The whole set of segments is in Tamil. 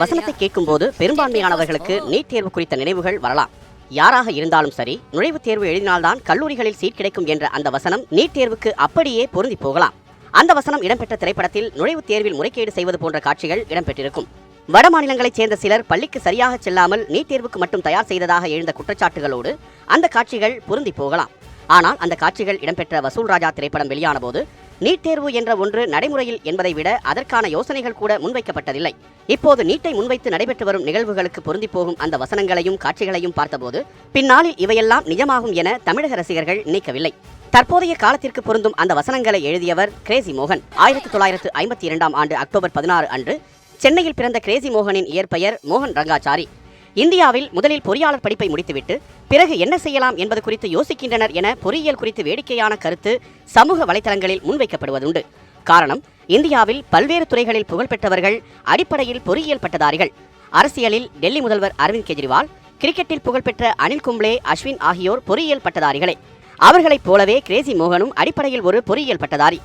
வசனத்தை கேட்கும்போது பெரும்பான்மையானவர்களுக்கு நீட் தேர்வு குறித்த நினைவுகள் வரலாம். யாராக இருந்தாலும் சரி நுழைவுத் தேர்வு எழுதினால்தான் கல்லூரிகளில் சீட் கிடைக்கும் என்ற அந்த வசனம் நீட் தேர்வுக்கு அப்படியே பொருந்தி போகலாம். அந்த வசனம் இடம்பெற்ற திரைப்படத்தில் நுழைவுத் தேர்வில் முறைகேடு செய்வது போன்ற காட்சிகள் இடம்பெற்றிருக்கும். வட மாநிலங்களைச் சேர்ந்த சிலர் பள்ளிக்கு சரியாக செல்லாமல் நீட் தேர்வுக்கு மட்டும் தயார் செய்ததாக எழுந்த குற்றச்சாட்டுகளோடு அந்த காட்சிகள் பொருந்தி போகலாம். ஆனால் அந்த காட்சிகள் இடம்பெற்ற வசூல் ராஜா திரைப்படம் வெளியான போது நீட் தேர்வு என்ற ஒன்று நடைமுறையில் என்பதை விட அதற்கான யோசனைகள் கூட முன்வைக்கப்பட்டதில்லை. இப்போது நீட்டை முன்வைத்து நடைபெற்று வரும் நிகழ்வுகளுக்கு பொருந்தி போகும் அந்த வசனங்களையும் காட்சிகளையும் பார்த்தபோது பின்னாளில் இவையெல்லாம் நிஜமாகும் என தமிழக ரசிகர்கள் நினைக்கவில்லை. தற்போதைய காலத்திற்கு பொருந்தும் அந்த வசனங்களை எழுதியவர் கிரேசி மோகன். ஆயிரத்தி தொள்ளாயிரத்து ஐம்பத்தி இரண்டாம் ஆண்டு அக்டோபர் பதினாறு அன்று சென்னையில் பிறந்த கிரேசி மோகனின் இயற்பெயர் மோகன் ரங்காச்சாரி. இந்தியாவில் முதலில் பொறியாளர் படிப்பை முடித்துவிட்டு பிறகு என்ன செய்யலாம் என்பது குறித்து யோசிக்கின்றனர் என பொறியியல் குறித்து வேடிக்கையான கருத்து சமூக வலைதளங்களில் முன்வைக்கப்படுவதுண்டு. காரணம் இந்தியாவில் பல்வேறு துறைகளில் புகழ்பெற்றவர்கள் அடிப்படையில் பொறியியல் பட்டதாரிகள். அரசியலில் டெல்லி முதல்வர் அரவிந்த் கெஜ்ரிவால் கிரிக்கெட்டில் புகழ்பெற்ற அனில் கும்ப்ளே அஸ்வின் ஆகியோர் பொறியியல் பட்டதாரிகளே. அவர்களைப் போலவே கிரேசி மோகனும் அடிப்படையில் ஒரு பொறியியல் பட்டதாரி.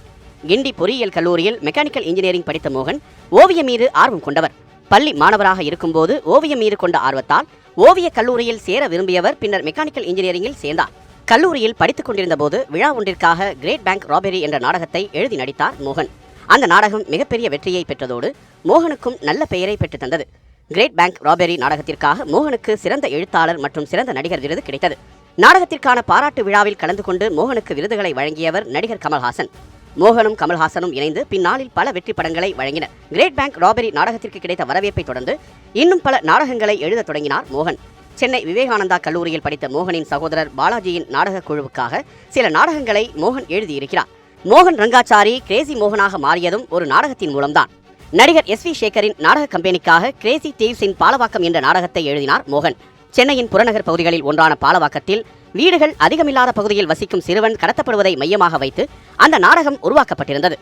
கிண்டி பொறியியல் கல்லூரியில் மெக்கானிக்கல் இன்ஜினியரிங் படித்த மோகன் ஓவியம் மீது ஆர்வம் கொண்டவர். பள்ளி மாணவராக இருக்கும்போது ஓவியம் மீது கொண்ட ஆர்வத்தால் ஓவியக் கல்லூரியில் சேர விரும்பியவர் பின்னர் மெக்கானிக்கல் இன்ஜினியரிங்கில் சேர்ந்தார். கல்லூரியில் படித்துக் கொண்டிருந்த போது விழா ஒன்றிற்காக கிரேட் பேங்க் ராபெரி என்ற நாடகத்தை எழுதி நடித்தார் மோகன். அந்த நாடகம் மிகப்பெரிய வெற்றியை பெற்றதோடு மோகனுக்கும் நல்ல பெயரை பெற்று தந்தது. கிரேட் பேங்க் ராபெரி நாடகத்திற்காக மோகனுக்கு சிறந்த எழுத்தாளர் மற்றும் சிறந்த நடிகர் விருது கிடைத்தது. நாடகத்திற்கான பாராட்டு விழாவில் கலந்து கொண்டு மோகனுக்கு விருதுகளை வழங்கியவர் நடிகர் கமல்ஹாசன். மோகனும் கமல்ஹாசனும் இணைந்து பின்னாளில் பல வெற்றி படங்களை வழங்கினர் கிரேட் பேங்க் ராபரி நாடகத்திற்கு கிடைத்த வரவேற்பை தொடர்ந்து இன்னும் பல நாடகங்களை எழுத தொடங்கினார் மோகன். சென்னை விவேகானந்தா கல்லூரியில் படித்த மோகனின் சகோதரர் பாலாஜியின் நாடகக் குழுவுக்காக சில நாடகங்களை மோகன் எழுதியிருக்கிறார். மோகன் ரங்காச்சாரி கிரேசி மோகனாக மாறியதும் ஒரு நாடகத்தின் மூலம்தான். நடிகர் எஸ் வி சேகரின் நாடக கம்பெனிக்காக கிரேசி தீவ்ஸின் பாலவாக்கம் என்ற நாடகத்தை எழுதினார் மோகன். சென்னையின் புறநகர் பகுதிகளில் ஒன்றான பாலவாக்கத்தில் வீடுகள் அதிகமில்லாத பகுதியில் வசிக்கும் சிறுவன் கடத்தப்படுவதை மையமாக வைத்து அந்த நாடகம் உருவாக்கப்பட்டிருந்தது.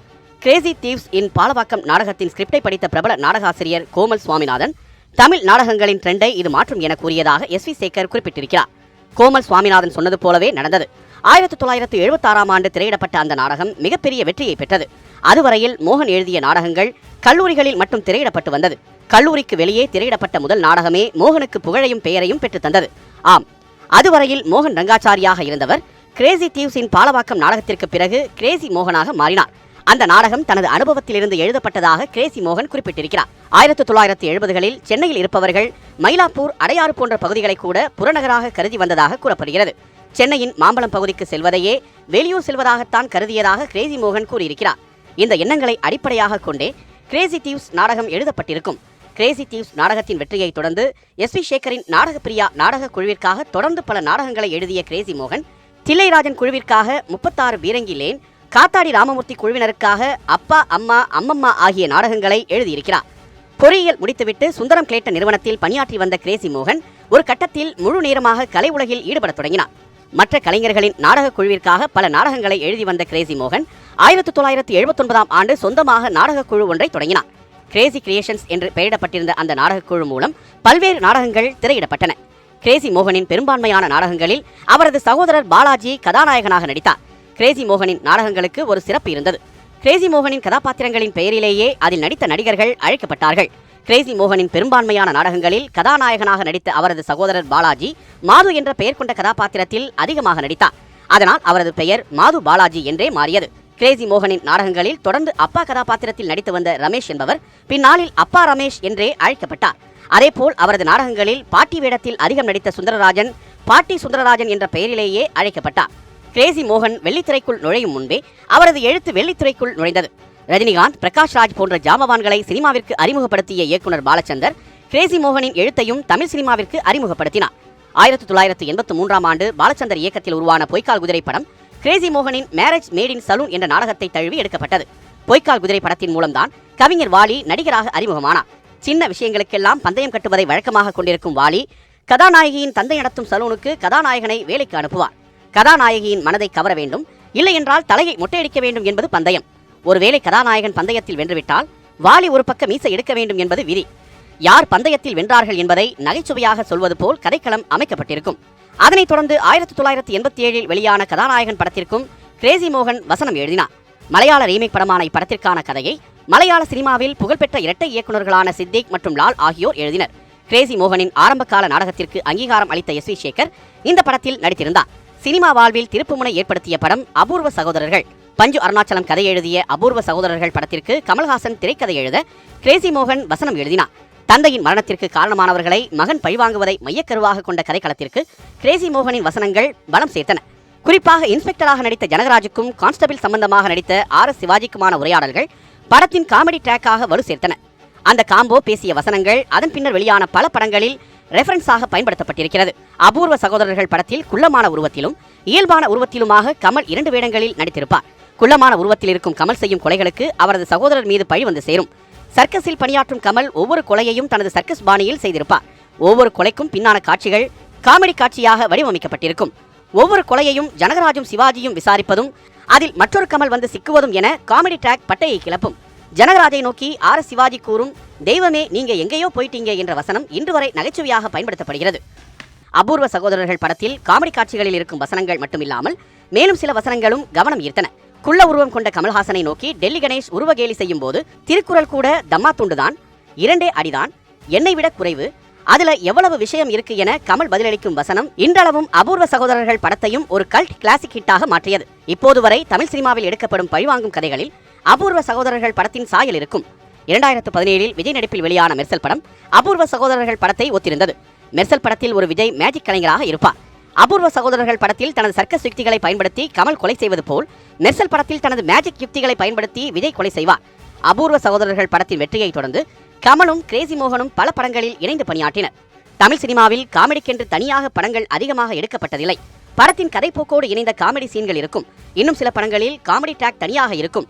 கிரேசி தீவ்ஸ் இன் பாலவாக்கம் நாடகத்தின் ஸ்கிரிப்டை படித்த பிரபல நாடகாசிரியர் கோமல் சுவாமிநாதன் தமிழ் நாடகங்களின் ட்ரெண்டை இது மாற்றும் என கூறியதாக எஸ் வி சேகர் குறிப்பிட்டிருக்கிறார். கோமல் சுவாமிநாதன் சொன்னது போலவே நடந்தது. ஆயிரத்தி தொள்ளாயிரத்தி எழுபத்தாறாம் ஆண்டு திரையிடப்பட்ட அந்த நாடகம் மிகப்பெரிய வெற்றியை பெற்றது. அதுவரையில் மோகன் எழுதிய நாடகங்கள் கல்லூரிகளில் மட்டும் திரையிடப்பட்டு வந்தது. கல்லூரிக்கு வெளியே திரையிடப்பட்ட முதல் நாடகமே மோகனுக்கு புகழையும் பெயரையும் பெற்றுத்தந்தது ஆம் அதுவரையில் மோகன் ரங்காச்சாரியாக இருந்தவர் கிரேசி தீவ்ஸின் பாலவாக்கம் நாடகத்திற்கு பிறகு கிரேசி மோகனாக மாறினார். அந்த நாடகம் தனது அனுபவத்திலிருந்து எழுதப்பட்டதாக கிரேசி மோகன் குறிப்பிட்டிருக்கிறார். ஆயிரத்தி தொள்ளாயிரத்தி எழுபதுகளில் சென்னையில் இருப்பவர்கள் மயிலாப்பூர் அடையாறு போன்ற பகுதிகளை கூட புறநகராக கருதி வந்ததாக கூறப்படுகிறது. சென்னையின் மாம்பழம் பகுதிக்கு செல்வதையே வெளியூர் செல்வதாகத்தான் கருதியதாக கிரேசி மோகன் கூறியிருக்கிறார். இந்த எண்ணங்களை அடிப்படையாக கொண்டே கிரேசி தீவ்ஸ் நாடகம் எழுதப்பட்டிருக்கும். கிரேசி தீவ்ஸ் நாடகத்தின் வெற்றியை தொடர்ந்து எஸ் வி சேகரின் நாடகப்பிரியா நாடக குழுவிற்காக தொடர்ந்து பல நாடகங்களை எழுதிய கிரேசி மோகன் தில்லைராஜன் குழுவிற்காக முப்பத்தாறு பீரங்கி லேன் காத்தாடி ராமமூர்த்தி குழுவினருக்காக அப்பா அம்மா அம்மம்மா ஆகிய நாடகங்களை எழுதியிருக்கிறார். பொறியியல் முடித்துவிட்டு சுந்தரம் கிளேட்ட நிறுவனத்தில் பணியாற்றி வந்த கிரேசி மோகன் ஒரு கட்டத்தில் முழு நேரமாக கலை உலகில் ஈடுபடத் தொடங்கினார். மற்ற கலைஞர்களின் நாடகக் குழுவிற்காக பல நாடகங்களை எழுதி வந்த கிரேசி மோகன் ஆயிரத்தி தொள்ளாயிரத்தி எழுபத்தொன்பதாம் ஆண்டு சொந்தமாக நாடகக் குழு ஒன்றை தொடங்கினார். கிரேசி கிரியேஷன்ஸ் என்று பெயரிடப்பட்டிருந்த அந்த நாடகக் குழு மூலம் பல்வேறு நாடகங்கள் திரையிடப்பட்டன. கிரேசி மோகனின் பெரும்பான்மையான நாடகங்களில் அவரது சகோதரர் பாலாஜி கதாநாயகனாக நடித்தார். கிரேசி மோகனின் நாடகங்களுக்கு ஒரு சிறப்பு இருந்தது. கிரேசி மோகனின் கதாபாத்திரங்களின் பெயரிலேயே அதில் நடித்த நடிகர்கள் அழைக்கப்பட்டார்கள். கிரேசி மோகனின் பெரும்பான்மையான நாடகங்களில் கதாநாயகனாக நடித்த அவரது சகோதரர் பாலாஜி மாது என்ற பெயர் கொண்ட கதாபாத்திரத்தில் அதிகமாக நடித்தார். அதனால் அவரது பெயர் மாது பாலாஜி என்றே மாறியது. கிரேசி மோகனின் நாடகங்களில் தொடர்ந்து அப்பா கதாபாத்திரத்தில் நடித்து வந்த ரமேஷ் என்பவர் பின்னாளில் அப்பா ரமேஷ் என்றே அழைக்கப்பட்டார். அதேபோல் அவரது நாடகங்களில் பாட்டி வேடத்தில் அதிகம் நடித்த சுந்தரராஜன் பாட்டி சுந்தரராஜன் என்ற பெயரிலேயே அழைக்கப்பட்டார். கிரேசி மோகன் வெள்ளித்திரைக்குள் நுழையும் முன்பே அவரது எழுத்து வெள்ளித்திரைக்குள் நுழைந்தது. ரஜினிகாந்த் பிரகாஷ் ராஜ் போன்ற ஜாமவான்களை சினிமாவிற்கு அறிமுகப்படுத்திய இயக்குனர் பாலச்சந்தர் கிரேசி மோகனின் எழுத்தையும் தமிழ் சினிமாவிற்கு அறிமுகப்படுத்தினார். ஆயிரத்தி தொள்ளாயிரத்து எண்பத்தி மூன்றாம் ஆண்டு பாலச்சந்தர் இயக்கத்தில் உருவான பொய்க்கால் குதிரை படம் கிரேசி மோகனின் மேரேஜ் மேட் இன் சலூன் என்ற நாடகத்தை தழுவி எடுக்கப்பட்டது. பொய்க்கால் குதிரை படத்தின் மூலம்தான் கவிஞர் வாலி நடிகராக அறிமுகமானார். சின்ன விஷயங்களுக்கெல்லாம் பந்தயம் கட்டுவதை வழக்கமாக கொண்டிருக்கும் வாலி கதாநாயகியின் தந்தை நடத்தும் சலூனுக்கு கதாநாயகனை வேலைக்கு அனுப்புவார். கதாநாயகியின் மனதை கவர வேண்டும் இல்லையென்றால் தலையை மொட்டையடிக்க வேண்டும் என்பது பந்தயம். ஒருவேளை கதாநாயகன் பந்தயத்தில் வென்றுவிட்டால் வாலி ஒரு பக்க மீசை எடுக்க வேண்டும் என்பது விதி. யார் பந்தயத்தில் வென்றார்கள் என்பதை நகைச்சுவையாக சொல்வது போல் கதைக்களம் அமைக்கப்பட்டிருக்கும். அதனைத் தொடர்ந்து ஆயிரத்தி தொள்ளாயிரத்தி எண்பத்தி ஏழில் வெளியான கதாநாயகன் படத்திற்கும் கிரேசி மோகன் வசனம் எழுதினார். மலையாள ரீமேக் படமான இப்படத்திற்கான கதையை மலையாள சினிமாவில் புகழ்பெற்ற இரட்டை இயக்குநர்களான சித்திக் மற்றும் லால் ஆகியோர் எழுதினர். கிரேசி மோகனின் ஆரம்பகால நாடகத்திற்கு அங்கீகாரம் அளித்த எஸ் வி சேகர் இந்த படத்தில் நடித்திருந்தார். சினிமா வாழ்வில் திருப்புமுனை ஏற்படுத்திய படம் அபூர்வ சகோதரர்கள். பஞ்சு அருணாச்சலம் கதை எழுதிய அபூர்வ சகோதரர்கள் படத்திற்கு கமல்ஹாசன் திரைக்கதை எழுத கிரேசி மோகன் வசனம் எழுதினார். தந்தையின் மரணத்திற்கு காரணமானவர்களை மகன் பழிவாங்குவதை மையக்கருவாக கொண்ட கதைக்களத்திற்கு கிரேசி மோகனின் வசனங்கள் பலம் சேர்த்தன. குறிப்பாக இன்ஸ்பெக்டராக நடித்த ஜனகராஜுக்கும் கான்ஸ்டபிள் சம்பந்தமாக நடித்த ஆர் எஸ் சிவாஜிக்குமான உரையாடல்கள் படத்தின் காமெடி ட்ராக்காக வலு சேர்த்தன. அந்த காம்போ பேசிய வசனங்கள் அதன் பின்னர் வெளியான பல படங்களில் ரெஃபரன்ஸாக பயன்படுத்தப்பட்டிருக்கிறது. அபூர்வ சகோதரர்கள் படத்தில் குள்ளமான உருவத்திலும் இயல்பான உருவத்திலுமாக கமல் இரண்டு வேடங்களில் நடித்திருப்பார். குள்ளமான உருவத்தில் இருக்கும் கமல் செய்யும் கொலைகளுக்கு அவரது சகோதரர் மீது பழி வந்து சேரும். சர்க்கஸில் பணியாற்றும் கமல் ஒவ்வொரு கொலையையும் தனது சர்க்கஸ் பாணியில் செய்திருப்பார். ஒவ்வொரு கொலைக்கும் பின்னான காட்சிகள் காமெடி காட்சியாக வடிவமைக்கப்பட்டிருக்கும். ஒவ்வொரு கொலையையும் ஜனகராஜும் சிவாஜியும் விசாரிப்பதும் அதில் மற்றொரு கமல் வந்து சிக்குவதும் என காமெடி ட்ராக் பட்டையை கிளப்பும். ஜனகராஜை நோக்கி ஆர் எஸ் சிவாஜி கூறும் தெய்வமே நீங்க எங்கேயோ போயிட்டீங்க என்ற வசனம் இன்று வரை நகைச்சுவையாக பயன்படுத்தப்படுகிறது. அபூர்வ சகோதரர்கள் படத்தில் காமெடி காட்சிகளில் இருக்கும் வசனங்கள் மட்டுமில்லாமல் மேலும் சில வசனங்களும் கவனம் ஈர்த்தன. குள்ள உருவம் கொண்ட கமல்ஹாசனை நோக்கி டெல்லி கணேஷ் உருவகேலி செய்யும் போது திருக்குறள் கூட தம்மா துண்டுதான் இரண்டே அடிதான் என்னை விட குறைவு. அதுல எவ்வளவு விஷயம் இருக்கு என கமல் பதிலளிக்கும் வசனம் இன்றளவும் அபூர்வ சகோதரர்கள் படத்தையும் ஒரு கல்ட் கிளாசிக் ஹிட்டாக மாற்றியது. இப்போது வரை தமிழ் சினிமாவில் எடுக்கப்படும் பழிவாங்கும் கதைகளில் அபூர்வ சகோதரர்கள் படத்தின் சாயல் இருக்கும். இரண்டாயிரத்து பதினேழில் விஜய் நடிப்பில் வெளியான மெர்சல் படம் அபூர்வ சகோதரர்கள் படத்தை ஒத்திருந்தது. மெர்சல் படத்தில் ஒரு விஜய் மேஜிக் கலைஞராக இருப்பார். அபூர்வ சகோதரர்கள் படத்தில் தனது சர்க்கஸ் யுக்திகளை பயன்படுத்தி கமல் கொலை செய்வது போல் நெர்சல் படத்தில் தனது மேஜிக் யுக்திகளை பயன்படுத்தி விஜய் கொலை செய்வார். அபூர்வ சகோதரர்கள் படத்தின் வெற்றியை தொடர்ந்து கமலும் கிரேசி மோகனும் பல படங்களில் இணைந்து பணியாற்றினர். தமிழ் சினிமாவில் காமெடிக்கென்று தனியாக படங்கள் அதிகமாக எடுக்கப்பட்டதில்லை. படத்தின் கதைப்போக்கோடு இணைந்த காமெடி சீன்கள் இருக்கும். இன்னும் சில படங்களில் காமெடி ட்ராக் தனியாக இருக்கும்.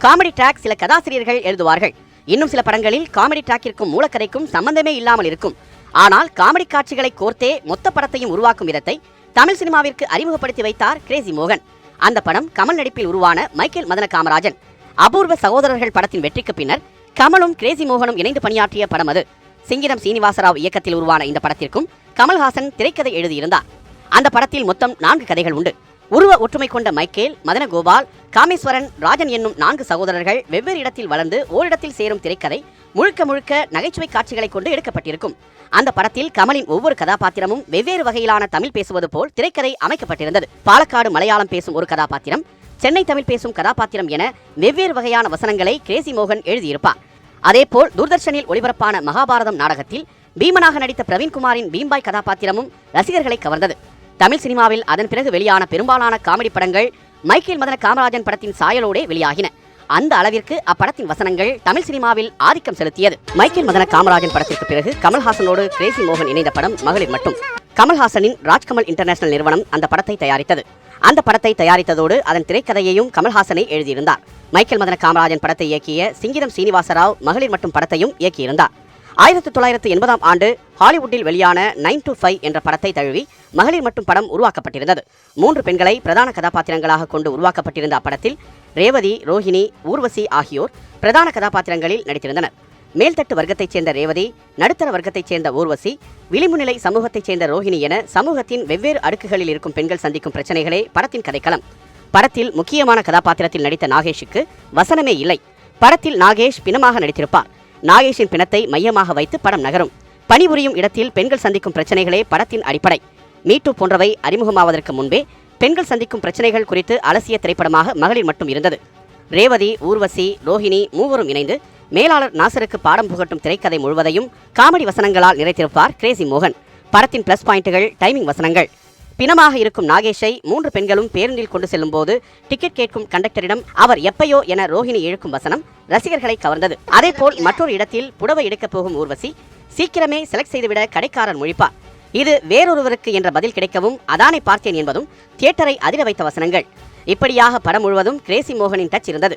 காமெடி ட்ராக் சில கதாசிரியர்கள் எழுதுவார்கள். இன்னும் சில படங்களில் காமெடி ட்ராக்கிற்கும் மூலக்கதைக்கும் சம்பந்தமே இல்லாமல் இருக்கும். ஆனால் காமெடி காட்சிகளை கோர்த்தே மொத்த படத்தையும் உருவாக்கும் விதத்தை தமிழ் சினிமாவிற்கு அறிமுகப்படுத்தி வைத்தார் கிரேசி மோகன். அந்த படம் கமல் நடிப்பில் உருவான மைக்கேல் மதன காமராஜன் அபூர்வ சகோதரர்கள் படத்தின் வெற்றிக்கு பின்னர் கமலும் கிரேசி மோகனும் இணைந்து பணியாற்றிய படம் அது. சிங்கிரம் சீனிவாசராவ் இயக்கத்தில் உருவான இந்த படத்திற்கும் கமல்ஹாசன் திரைக்கதை எழுதியிருந்தார். அந்த படத்தில் மொத்தம் நான்கு கதைகள் உண்டு. உருவ ஒற்றுமை கொண்ட மைக்கேல் மதனகோபால் காமேஸ்வரன் ராஜன் என்னும் நான்கு சகோதரர்கள் வெவ்வேறு இடத்தில் வளர்ந்து ஓரிடத்தில் சேரும் திரைக்கதை முழுக்க முழுக்க நகைச்சுவை காட்சிகளை கொண்டு எடுக்கப்பட்டிருக்கும். அந்த படத்தில் கமலின் ஒவ்வொரு கதாபாத்திரமும் வெவ்வேறு வகையிலான தமிழ் பேசுவது போல் திரைக்கதை அமைக்கப்பட்டிருந்தது. பாலக்காடு மலையாளம் பேசும் ஒரு கதாபாத்திரம் சென்னை தமிழ் பேசும் கதாபாத்திரம் என வெவ்வேறு வகையான வசனங்களை கிரேசி மோகன் எழுதியிருப்பார். அதேபோல் தூர்தர்ஷனில் ஒளிபரப்பான மகாபாரதம் நாடகத்தில் பீமனாக நடித்த பிரவீன்குமாரின் பீம்பாய் கதாபாத்திரமும் ரசிகர்களை கவர்ந்தது. தமிழ் சினிமாவில் அதன் பிறகு வெளியான பெரும்பாலான காமெடி படங்கள் மைக்கேல் மதன காமராஜன் படத்தின் சாயலோடே வெளியாகின. அந்த அளவிற்கு அப்படத்தின் வசனங்கள் தமிழ் சினிமாவில் ஆதிக்கம் செலுத்தியது. மைக்கேல் மதன காமராஜன் படத்திற்கு பிறகு கமல்ஹாசனோடு கிரேசி மோகன் இணைந்த படம் மகளிர் மட்டும். கமல்ஹாசனின் ராஜ்கமல் இன்டர்நேஷனல் நிறுவனம் அந்த படத்தை தயாரித்தது. அந்த படத்தை தயாரித்ததோடு அதன் திரைக்கதையையும் கமல்ஹாசனை எழுதியிருந்தார். மைக்கேல் மதன காமராஜன் படத்தை இயக்கிய சிங்கிரம் சீனிவாசராவ் மகளிர் மட்டும் படத்தையும் இயக்கியிருந்தார். ஆயிரத்தி தொள்ளாயிரத்து எண்பதாம் ஆண்டு ஹாலிவுட்டில் வெளியான நைன் டு ஃபைவ் என்ற படத்தை தழுவி மகளிர் மட்டும் படம் உருவாக்கப்பட்டிருந்தது. மூன்று பெண்களை பிரதான கதாபாத்திரங்களாக கொண்டு உருவாக்கப்பட்டிருந்த அப்படத்தில் ரேவதி ரோஹிணி ஊர்வசி ஆகியோர் பிரதான கதாபாத்திரங்களில் நடித்திருந்தனர். மேல்தட்டு வர்க்கத்தைச் சேர்ந்த ரேவதி நடுத்தர வர்க்கத்தைச் சேர்ந்த ஊர்வசி விளிம்புநிலை சமூகத்தைச் சேர்ந்த ரோஹிணி என சமூகத்தின் வெவ்வேறு அடுக்குகளில் இருக்கும் பெண்கள் சந்திக்கும் பிரச்சனைகளே படத்தின் கதைக்களம். படத்தில் முக்கியமான கதாபாத்திரத்தில் நடித்த நாகேஷுக்கு வசனமே இல்லை. படத்தில் நாகேஷ் பிணமாக நடித்திருப்பார். நாகேஷின் பிணத்தை மையமாக வைத்து படம் நகரும். பணிபுரியும் இடத்தில் பெண்கள் சந்திக்கும் பிரச்சனைகளே படத்தின் அடிப்படை. மீட்டு போன்றவை அறிமுகமாவதற்கு முன்பே பெண்கள் சந்திக்கும் பிரச்சனைகள் குறித்து அலசிய திரைப்படமாக மகளிர் மட்டும் இருந்தது. ரேவதி ஊர்வசி ரோஹிணி மூவரும் இணைந்து மேலாளர் நாசருக்கு பாடம் புகட்டும் திரைக்கதை முழுவதையும் காமெடி வசனங்களால் நிறைத்திருப்பார் கிரேசி மோகன். படத்தின் பிளஸ் பாயிண்ட்டுகள் டைமிங் வசனங்கள். பிணமாக இருக்கும் நாகேஷை மூன்று பெண்களும் பேருந்தில் கொண்டு செல்லும் போது டிக்கெட் கேட்கும் கண்டக்டரிடம் அவர் எப்பயோ என ரோஹிணி இழுக்கும் வசனம் ரசிகர்களை கவர்ந்தது. அதேபோல் மற்றொரு இடத்தில் புடவை எடுக்கப் போகும் ஊர்வசி சீக்கிரமே செலக்ட் செய்துவிட கடைக்காரர் முழிப்பார் இது வேறொருவருக்கு என்ற பதில் கிடைக்கவும் அதானை பார்த்தேன் என்பதும் தியேட்டரை அதிர வைத்த வசனங்கள். இப்படியாக படம் முழுவதும் கிரேசி மோகனின் டச் இருந்தது.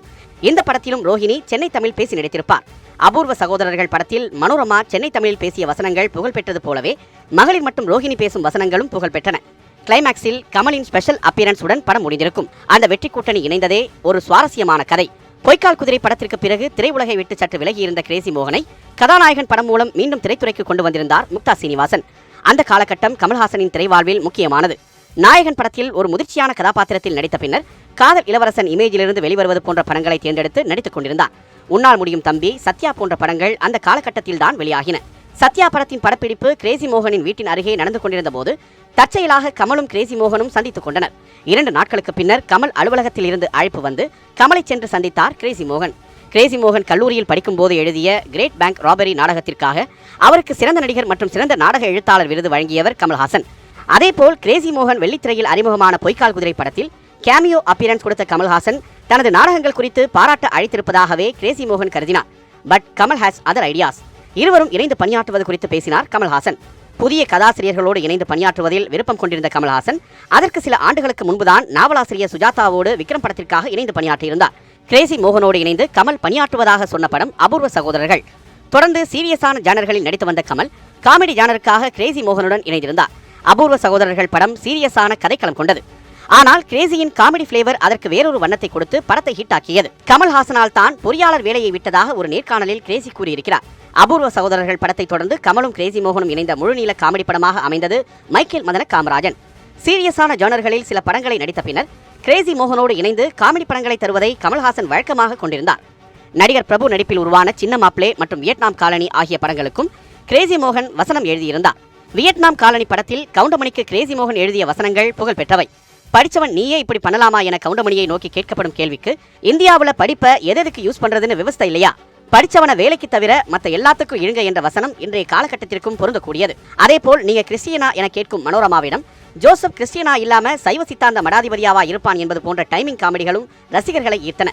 இந்த படத்திலும் ரோஹிணி சென்னை தமிழ் பேசி நடித்திருப்பார். அபூர்வ சகோதரர்கள் படத்தில் மனோரமா சென்னை தமிழில் பேசிய வசனங்கள் புகழ்பெற்றது போலவே மகளிர் மற்றும் ரோஹிணி பேசும் வசனங்களும் புகழ்பெற்றன. கிளைமாக்ஸில் கமலின் ஸ்பெஷல் அப்பியரன்ஸ் உடன் படம் முடிந்திருக்கும். அந்த வெற்றி கூட்டணி இணைந்ததே ஒரு சுவாரஸ்யமான கதை. பொய்க்கால் குதிரை படத்திற்கு பிறகு திரையுலகை விட்டு சற்று விலகியிருந்த கிரேசி மோகனை கதாநாயகன் படம் மூலம் மீண்டும் திரைத்துறைக்கு கொண்டு வந்திருந்தார் முக்தா சீனிவாசன். அந்த காலகட்டம் கமல்ஹாசனின் திரைவாழ்வில் முக்கியமானது. நாயகன் படத்தில் ஒரு முதிர்ச்சியான கதாபாத்திரத்தில் நடித்த பின்னர் காதல் இளவரசன் இமேஜிலிருந்து வெளிவருவது போன்ற படங்களை தேர்ந்தெடுத்து நடித்துக் கொண்டிருந்தார். உன்னால் முடியும் தம்பி சத்யா போன்ற படங்கள் அந்த காலகட்டத்தில் தான் வெளியாகின. சத்யா படத்தின் படப்பிடிப்பு கிரேசி மோகனின் வீட்டின் அருகே நடந்து கொண்டிருந்த போது தற்செயலாக கமலும் கிரேசி மோகனும் சந்தித்துக் கொண்டனர். இரண்டு நாட்களுக்கு பின்னர் கமல் அலுவலகத்தில் இருந்து அழைப்பு வந்து கமலை சென்று சந்தித்தார் கிரேசி மோகன். கிரேசி மோகன் கல்லூரியில் படிக்கும்போது எழுதிய கிரேட் பேங்க் ராபரி நாடகத்திற்காக அவருக்கு சிறந்த நடிகர் மற்றும் சிறந்த நாடக எழுத்தாளர் விருது வழங்கியவர் கமல்ஹாசன். அதேபோல் கிரேசி மோகன் வெள்ளித்திரையில் அறிமுகமான பொய்க்கால் குதிரை படத்தில் கேமியோ அப்பியரன்ஸ் கொடுத்த கமல்ஹாசன் தனது நாடகங்கள் குறித்து பாராட்ட அழைத்திருப்பதாகவே கிரேசி மோகன் கருதினார். But Kamal has other ideas இருவரும் இணைந்து பணியாற்றுவது குறித்து பேசினார் கமல்ஹாசன். புதிய கதாசிரியர்களோடு இணைந்து பணியாற்றுவதில் விருப்பம் கொண்டிருந்த கமல்ஹாசன் அதற்கு சில ஆண்டுகளுக்கு முன்புதான் நாவலாசிரியர் சுஜாதாவோடு விக்ரம் படத்திற்காக இணைந்து பணியாற்றியிருந்தார். கிரேசி மோகனோடு இணைந்து கமல் பணியாற்றுவதாக சொன்ன படம் அபூர்வ சகோதரர்கள். தொடர்ந்து சீரியஸான ஜானர்களில் நடித்து வந்த கமல் காமெடி ஜானருக்காக கிரேசி மோகனுடன் இணைந்திருந்தார். அபூர்வ சகோதரர்கள் படம் சீரியஸான கதைக்களம் கொண்டது. ஆனால் கிரேசியின் காமெடி பிளேவர் அதற்கு வேறொரு வண்ணத்தை கொடுத்து படத்தை ஹிட் ஆக்கியது. கமல்ஹாசனால் தான் பொறியாளர் வேலையை விட்டதாக ஒரு நேர்காணலில் கிரேசி கூறியிருக்கிறார். அபூர்வ சகோதரர்கள் படத்தை தொடர்ந்து கமலும் கிரேசி மோகனும் இணைந்த முழுநீள காமெடி படமாக அமைந்தது மைக்கேல் மதன காமராஜன். சீரியஸான ஜானர்களில் சில படங்களை நடித்த பின்னர் கிரேசி மோகனோடு இணைந்து காமெடி படங்களை தருவதை கமல்ஹாசன் வழக்கமாக கொண்டிருந்தார். நடிகர் பிரபு நடிப்பில் உருவான சின்ன மாப்ளே மற்றும் வியட்நாம் காலனி ஆகிய படங்களுக்கும் கிரேசி மோகன் வசனம் எழுதியிருந்தார். வியட்நாம் காலனி படத்தில் கவுண்டமணிக்கு கிரேசி மோகன் எழுதிய வசனங்கள் புகழ் பெற்றவை. படிச்சவன் நீயே இப்படி பண்ணலாமா என கவுண்டமணியை நோக்கி கேட்கப்படும் கேள்விக்கு இந்தியாவுல படிப்பை எதற்கு யூஸ் பண்றதுன்னு விவசாய இல்லையா படிச்சவன வேலைக்கு தவிர மத்த எல்லாத்துக்கும் இழுங்க என்ற வசனம் இன்றைய காலகட்டத்திற்கும் பொருந்தக்கூடியது. அதே போல் நீங்க கிறிஸ்டியனா என கேட்கும் மனோரமாவிடம் ஜோசப் கிறிஸ்டியனா இல்லாம சைவ சித்தாந்த மடாதிபதியாவா இருப்பான் என்பது போன்ற டைமிங் காமெடிகளும் ரசிகர்களை ஈர்த்தன.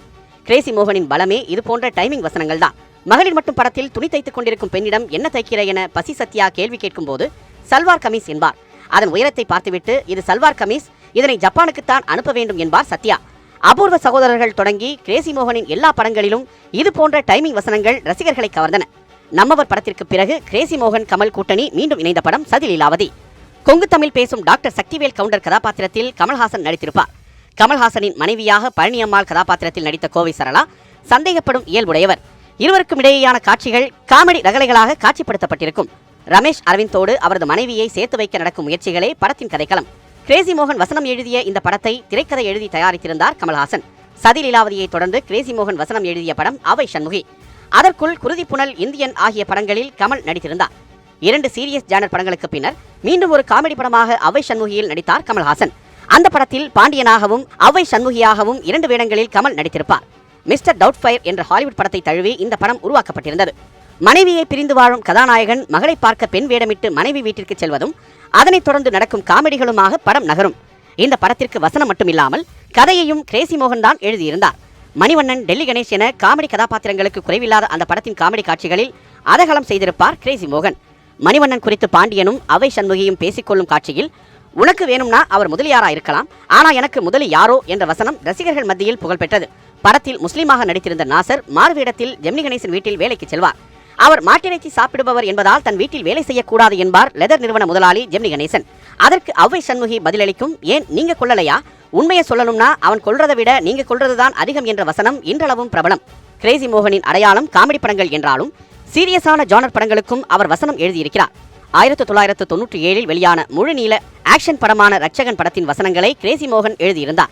கிரேசி மோகனின் பலமே இது போன்ற டைமிங் வசனங்கள் தான். மகளிர் மட்டும் படத்தில் துணி தைத்துக் கொண்டிருக்கும் பெண்ணிடம் என்ன தைக்கிற என பசி சத்யா கேள்வி கேட்கும் போது சல்வார் கமீஸ் என்பார். அதன் உயரத்தை பார்த்துவிட்டு இது சல்வார் கமீஸ் இதனை ஜப்பானுக்குத்தான் அனுப்ப வேண்டும் என்பார் சத்யா. அபூர்வ சகோதரர்கள் தொடங்கி கிரேசி மோகனின் எல்லா படங்களிலும் இது போன்ற டைமிங் வசனங்கள் ரசிகர்களை கவர்ந்தன. நம்மவர் படத்திற்கு பிறகு கிரேசி மோகன் கமல் கூட்டணி மீண்டும் இணைந்த படம் சதிலீலாவதி கொங்கு தமிழ் பேசும் டாக்டர் சக்திவேல் கவுண்டர் கதாபாத்திரத்தில் கமல்ஹாசன் நடித்திருப்பார். கமல்ஹாசனின் மனைவியாக பழனியம்மாள் கதாபாத்திரத்தில் நடித்த கோவை சரளா சந்தேகப்படும் இயல்புடையவர். இருவருக்கும் இடையேயான காட்சிகள் காமெடி ரகலைகளாக காட்சிப்படுத்தப்பட்டிருக்கும். ரமேஷ் அரவிந்தோடு அவரது மனைவியை சேர்த்து வைக்க நடக்கும் முயற்சிகளே படத்தின் கதைக்களம். கிரேசி மோகன் வசனம் எழுதிய இந்த படத்தை திரைக்கதை எழுதி தயாரித்திருந்தார் கமல்ஹாசன். சதி லீலாவதியை தொடர்ந்து கிரேசி மோகன் வசனம் எழுதிய படம் அவை சண்முகி. அதற்குள் குருதி புனல் இந்தியன் ஆகிய படங்களில் கமல் நடித்திருந்தார். இரண்டு சீரியஸ் ஜானர் படங்களுக்கு பின்னர் மீண்டும் ஒரு காமெடி படமாக அவை சண்முகியில் நடித்தார் கமல்ஹாசன். அந்த படத்தில் பாண்டியனாகவும் அவை சண்முகியாகவும் இரண்டு வேடங்களில் கமல் நடித்திருப்பார். மிஸ்டர் டவுட்ஃபயர் என்ற ஹாலிவுட் படத்தை தழுவி இந்த படம் உருவாக்கப்பட்டிருந்தது. மனைவியை பிரிந்து வாழும் கதாநாயகன் மகளை பார்க்க பெண் வேடமிட்டு மனைவி வீட்டிற்கு செல்வதும் அதனைத் தொடர்ந்து நடக்கும் காமெடிகளுமாக படம் நகரும். இந்த படத்திற்கு வசனம் மட்டுமில்லாமல் கதையையும் கிரேசி மோகன் தான் எழுதியிருந்தார். மணிவண்ணன் டெல்லி கணேஷ் என காமெடி கதாபாத்திரங்களுக்கு குறைவில்லாத அந்த படத்தின் காமெடி காட்சிகளில் அதகலம் செய்திருப்பார் கிரேசி மோகன். மணிவண்ணன் குறித்து பாண்டியனும் அவை சண்முகியும் பேசிக்கொள்ளும் காட்சியில் உனக்கு வேணும்னா அவர் முதலியாரா இருக்கலாம் ஆனா எனக்கு முதலி யாரோ? என்ற வசனம் ரசிகர்கள் மத்தியில் புகழ்பெற்றது. படத்தில் முஸ்லீமாக நடித்திருந்த நாசர் மாறுவேடத்தில் ஜெமினி கணேசன் வீட்டில் வேலைக்கு செல்வார். அவர் மாட்டிறைச்சி சாப்பிடுபவர் என்பதால் தன் வீட்டில் வேலை செய்யக்கூடாது என்பார் லெதர் நிறுவன முதலாளி ஜெமினி கணேசன். அதற்கு அவ்வை சண்முகி பதிலளிக்கும் ஏன் நீங்க கொள்ளலையா உண்மையை சொல்லணும்னா அவன் கொல்றதை விட நீங்க கொல்றதுதான் அதிகம் என்ற வசனம் இன்றளவும் பிரபலம். கிரேசி மோகனின் அடையாளம் காமெடி படங்கள் என்றாலும் சீரியஸான ஜானர் படங்களுக்கும் அவர் வசனம் எழுதியிருக்கிறார். ஆயிரத்து தொள்ளாயிரத்து தொன்னூற்றி ஏழில் வெளியான முழு நீள ஆக்ஷன் படமான ரட்சகன் படத்தின் வசனங்களை கிரேசி மோகன் எழுதியிருந்தார்.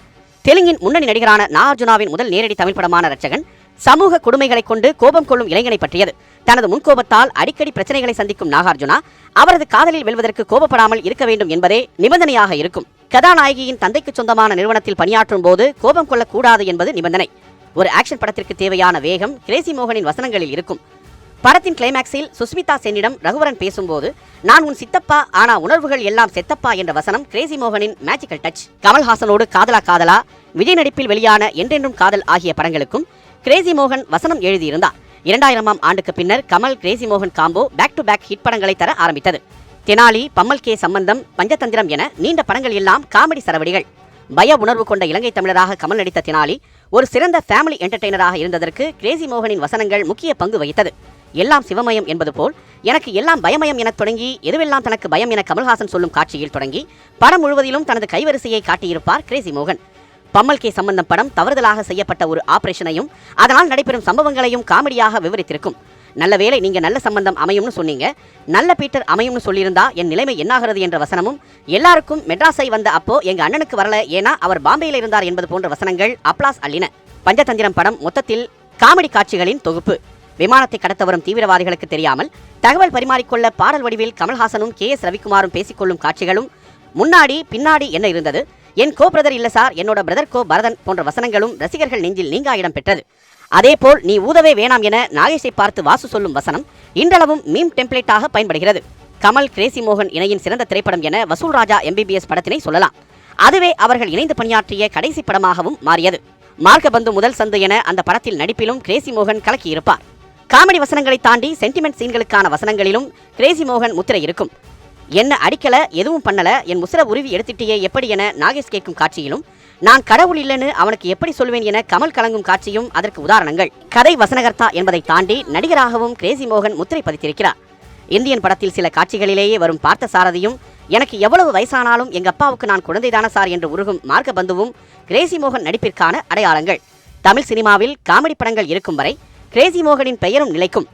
தெலுங்கின் முன்னணி நடிகரான நாகார்ஜுனாவின் முதல் நேரடி தமிழ் படமான ரட்சகன் சமூக கொடுமைகளைக் கொண்டு கோபம் கொள்ளும் இளைஞனை பற்றியது. தனது முன்கோபத்தால் அடிக்கடி பிரச்சனைகளை சந்திக்கும் நாகார்ஜுனா அவரது காதலில் வெல்வதற்கு கோபப்படாமல் இருக்க வேண்டும் என்பதே நிபந்தனையாக இருக்கும். கதாநாயகியின் தந்தைக்கு சொந்தமான நிறுவனத்தில் பணியாற்றும் போது கோபம் கொள்ளக்கூடாது என்பது நிபந்தனை. ஒரு ஆக்ஷன் படத்திற்கு தேவையான வேகம் கிரேசி மோகனின் வசனங்களில் இருக்கும். படத்தின் கிளைமேக்ஸில் சுஸ்மிதா சென்னிடம் ரகுவரன் பேசும்போது நான் உன் சித்தப்பா ஆனா உணர்வுகள் எல்லாம் செத்தப்பா என்ற வசனம் கிரேசி மோகனின் மேஜிக்கல் டச் கமல்ஹாசனோடு காதலா காதலா விஜய் நடிப்பில் வெளியான என்றென்றும் காதல் ஆகிய படங்களுக்கும் கிரேசி மோகன் வசனம் எழுதியிருந்தார். இரண்டாயிரமாம் ஆண்டுக்கு பின்னர் கமல் கிரேசி மோகன் combo back to back hit படங்களை தர ஆரம்பித்தது. தெனாலி பம்மல் கே சம்பந்தம் பஞ்சதந்திரம் என நீண்ட படங்கள் எல்லாம் காமெடி சரவடிகள். பய உணர்வு கொண்ட இலங்கை தமிழராக கமல் நடித்த தெனாலி ஒரு சிறந்த ஃபேமிலி என்டர்டெய்னராக இருந்ததற்கு கிரேசி மோகனின் வசனங்கள் முக்கிய பங்கு வகித்தது. எல்லாம் சிவமயம் என்பது போல் எனக்கு எல்லாம் பயமயம் எனத் தொடங்கி எதுவெல்லாம் தனக்கு பயம் என கமல்ஹாசன் சொல்லும் காட்சியில் தொடங்கி படம் முழுவதிலும் தனது கைவரிசையை காட்டியிருப்பார் கிரேசி மோகன். பம்மல் கே சம்பந்தம் படம் தவறுதலாக செய்யப்பட்ட ஒரு ஆபரேஷனையும் அதனால் நடைபெறும் சம்பவங்களையும் காமெடியாக விவரித்திருக்கும். நல்ல வேளை நீங்க நல்ல சம்பந்தம் அமையும்னு சொன்னீங்க. நல்ல பீட்டர் அமையும்னு சொல்லியிருந்தா என் நிலைமை என்னாகிறது என்ற வசனமும் எல்லாருக்கும் மெட்ராஸை வந்த அப்போ எங்க அண்ணனுக்கு வரல ஏன்னா அவர் பாம்பேயில் இருந்தார் என்பது போன்ற வசனங்கள் அப்ளாஸ் அள்ளின. பஞ்சதந்திரம் படம் மொத்தத்தில் காமெடி காட்சிகளின் தொகுப்பு. விமானத்தை கடத்த வரும் தீவிரவாதிகளுக்கு தெரியாமல் தகவல் பரிமாறிக்கொள்ள பாடல் வடிவில் கமல்ஹாசனும் கே எஸ் ரவிக்குமாரும் பேசிக்கொள்ளும் காட்சிகளும் முன்னாடி பின்னாடி என்ன இருந்தது? என் கோ பிரதர் இல்ல சார். என்னோட பிரதர் கோ பரதன் போன்ற வசனங்களும் ரசிகர்கள் நெஞ்சில் நீங்கா இடம் பெற்றது. அதேபோல் நீ ஊதவே வேணாம் என நாகேஷை பார்த்து வாசு சொல்லும் வசனம் இன்றளவும் மீம் டெம்ப்ளேட்டாக பயன்படுகிறது. கமல் கிரேசி மோகன் இணையின் சிறந்த திரைப்படம் என வசூல் ராஜா எம்பிபிஎஸ் படத்தினை சொல்லலாம். அதுவே அவர்கள் இணைந்து பணியாற்றிய கடைசி படமாகவும் மாறியது. மார்க்கபந்து முதல் சந்து என அந்த படத்தில் நடிப்பிலும் கிரேசி மோகன் கலக்கியிருப்பார். காமெடி வசனங்களை தாண்டி சென்டிமெண்ட் சீன்களுக்கான வசனங்களிலும் கிரேசி மோகன் முத்திரை இருக்கும். என்ன அடிக்கல எதுவும் பண்ணல என் முசிற உருவி எடுத்துட்டியே எப்படி என நாகேஷ் கேட்கும் காட்சியிலும் நான் கடவுள் இல்லைன்னு அவனுக்கு எப்படி சொல்வேன் என கமல் கலங்கும் காட்சியும் அதற்கு உதாரணங்கள். கதை வசனகர்த்தா என்பதை தாண்டி நடிகராகவும் கிரேசி மோகன் முத்திரை பதித்திருக்கிறார். இந்தியன் படத்தில் சில காட்சிகளிலேயே வரும் பார்த்த சாரதியும் எனக்கு எவ்வளவு வயசானாலும் எங்க அப்பாவுக்கு நான் குழந்தைதான சார் என்று உருகும் மார்க்க பந்துவும் கிரேசி மோகன் நடிப்பிற்கான அடையாளங்கள். தமிழ் சினிமாவில் காமெடி படங்கள் இருக்கும் வரை கிரேசி மோகனின் பெயரும் நிலைக்கும்.